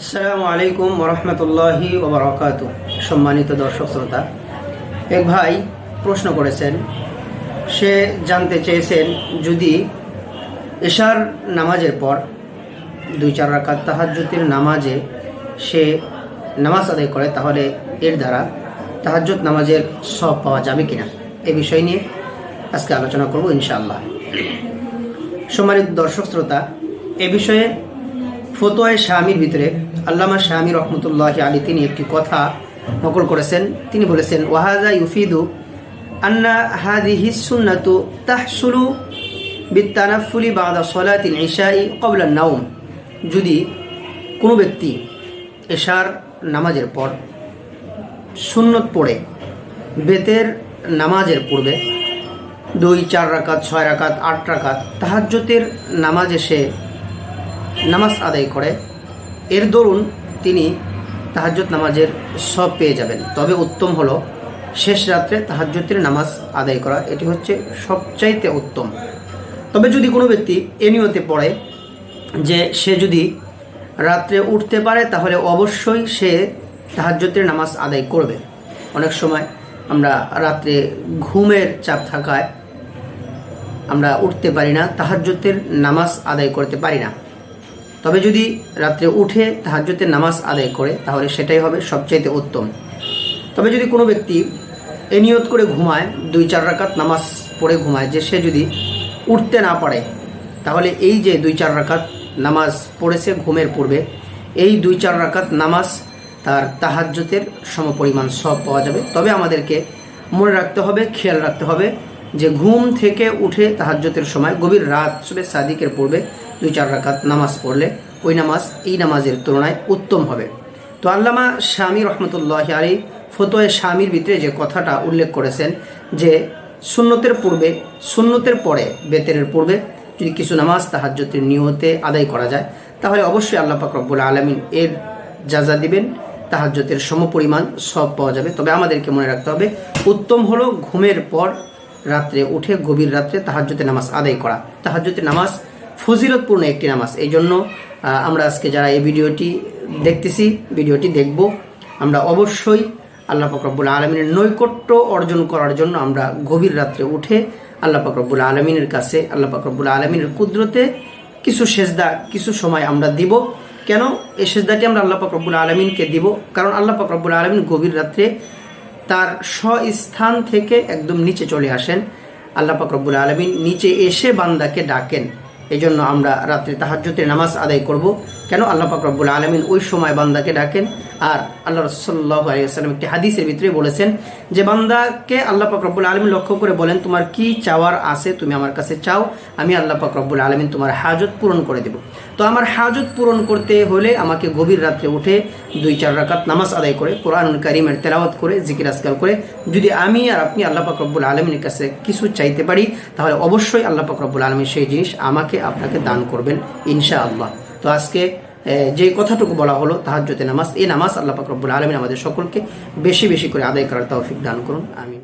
আসসালামু আলাইকুম ওরহমতুল্লাহি ওবরাকাত সম্মানিত দর্শক শ্রোতা, এক ভাই প্রশ্ন করেছেন, সে জানতে চেয়েছেন, যদি এশার নামাজের পর দুই চার রাকাত তাহাজ্জুতের নামাজে সে নামাজ আদায় করে, তাহলে এর দ্বারা তাহাজ্জুদ নামাজের সব পাওয়া যাবে কিনা? এ বিষয় নিয়ে আজকে আলোচনা করব ইনশাআল্লাহ। সম্মানিত দর্শক শ্রোতা, এ বিষয়ে ফতোয়ায় শামির ভিতরে আল্লামা শামি রহমতুল্লাহ আলী, তিনি একটি কথা নকল করেছেন। তিনি বলেছেন ওয়াহাজা ইউফিদু আন্না হাদিহি সুন্নাতু তাহসুলু বিত্তানাফুলি বাদা সলাতিল ইশাই কবলা নাউম যদি কোনো ব্যক্তি এশার নামাজের পর সুন্নত পড়ে, বেতের নামাজের পূর্বে দুই, চার রাকাত, ছয় রাকাত, আট রাকাত তাহাজ্জতের নামাজ এসে নামাজ আদায় করে এর দরুন তিনি তাহাজ্জত নামাজের সব পেয়ে যাবেন। তবে উত্তম হলো শেষ রাত্রে তাহাজ্জতের নামাজ আদায় করা। এটি হচ্ছে সবচাইতে উত্তম। তবে যদি কোনো ব্যক্তি এ নিয়তে পড়ে যে সে যদি রাত্রে উঠতে পারে, তাহলে অবশ্যই সে তাহাজ্জতের নামাজ আদায় করবে। অনেক সময় আমরা রাত্রে ঘুমের চাপ থাকায় আমরা উঠতে পারি না তাহাজ্জতের নামাজ আদায় করতে পারি না। তবে যদি রাত্রে উঠে তাহাজ্জতের নামাজ আদায় করে, তাহলে সেটাই হবে সবচাইতে উত্তম। তবে যদি কোনো ব্যক্তি এ নিয়ত করে ঘুমায়, দুই চার রাকাত নামাজ পড়ে ঘুমায়, যে সে যদি উঠতে না পারে, তাহলে এই যে দুই চার রাকাত নামাজ পড়েছে ঘুমের পূর্বে, এই দুই চার রাকাত নামাজ তার তাহাজ্জতের সমপরিমাণ সব পাওয়া যাবে। তবে আমাদেরকে মনে রাখতে হবে, খেয়াল রাখতে হবে যে ঘুম থেকে উঠে তাহাজ্জতের সময়, গভীর রাত শুভে সাদিকের পূর্বে দুই চার রাকাত নামাজ পড়লে ওই নামাজ এই নামাজের তুলনায় উত্তম হবে। তো আল্লামা স্বামী রহমতুল্লাহ আলী ফতোয় স্বামীর ভিতরে যে কথাটা উল্লেখ করেছেন যে সুন্নতের পূর্বে, সুন্নতের পরে, বেতেরের পূর্বে যদি কিছু নামাজ তাহাজ্জতের নিয়তে আদায় করা যায়, তাহলে অবশ্যই আল্লাহ রব্বুল আলমিন এর যাজা দিবেন তাহাজ্জতের সমপরিমাণ সব পাওয়া যাবে। তবে আমাদেরকে মনে রাখতে হবে, উত্তম হলো ঘুমের পর রাত্রে উঠে গভীর রাত্রে তাহাজ্জতের নামাজ আদায় করা। তাহাজ্জতের নামাজ ফজিলতপূর্ণ একটি নামাজ। এই জন্য আমরা আজকে যারা এই ভিডিওটি দেখতেছি, ভিডিওটি দেখব, আমরা অবশ্যই আল্লাহ ফকরবুল আলমিনের নৈকট্য অর্জন করার জন্য আমরা গভীর রাত্রে উঠে আল্লাহ ফকরবুল আলমিনের কাছে, আল্লাহ ফকরবুল আলমিনের কুদরতে কিছু সেজদা, কিছু সময় আমরা দিব। কেন এই সেজদাটি আমরা আল্লাহ ফকরবুল আলমিনকে দিব? কারণ আল্লাহ ফকরবুল আলমিন গভীর রাত্রে তার স্বস্থান থেকে একদম নিচে চলে আসেন। আল্লাহ পাক আলমিন নিচে এসে বান্দাকে ডাকেন। এই জন্য আমরা রাত্রে তাহাজ্জুতের নামাজ আদায় করব। কেন? আল্লাহ পাক রব্বুল আলমিন ওই সময় বান্দাকে ডাকেন। আর আল্লাহ রসল্লাহ আলিয়াল্লাম একটি হাদিসের ভিতরে বলেছেন যে, বান্দাকে আল্লাহ পাক রব্বুল আলমিন লক্ষ্য করে বলেন, তোমার কি চাওয়ার আছে? তুমি আমার কাছে চাও, আমি আল্লাহ পাক রব্বুল আলমিন তোমার হাজত পূরণ করে দেব। তো আমার হাজত পূরণ করতে হলে আমাকে গভীর রাত্রে উঠে দুই, চার রাকাত নামাজ আদায় করে কোরআন কারিমের তেলাওয়াত করে, জিকির আজকাল করে। যদি আমি আর আপনি আল্লাহ পাক রব্বুল আলমিনের কাছে কিছু চাইতে পারি, তাহলে অবশ্যই আল্লাহ পাক রব্বুল আলমিন সেই জিনিস আমাকে আপনাকে দান করবেন ইনশা আল্লাহ তো আজকে যে কথাটুকু বলা হলো তাহাজ্যতে নামাজ, এই নামাজ আল্লাহ পাক আলমিন আমাদের সকলকে বেশি বেশি করে আদায় করার তৌফিক দান করুন আমি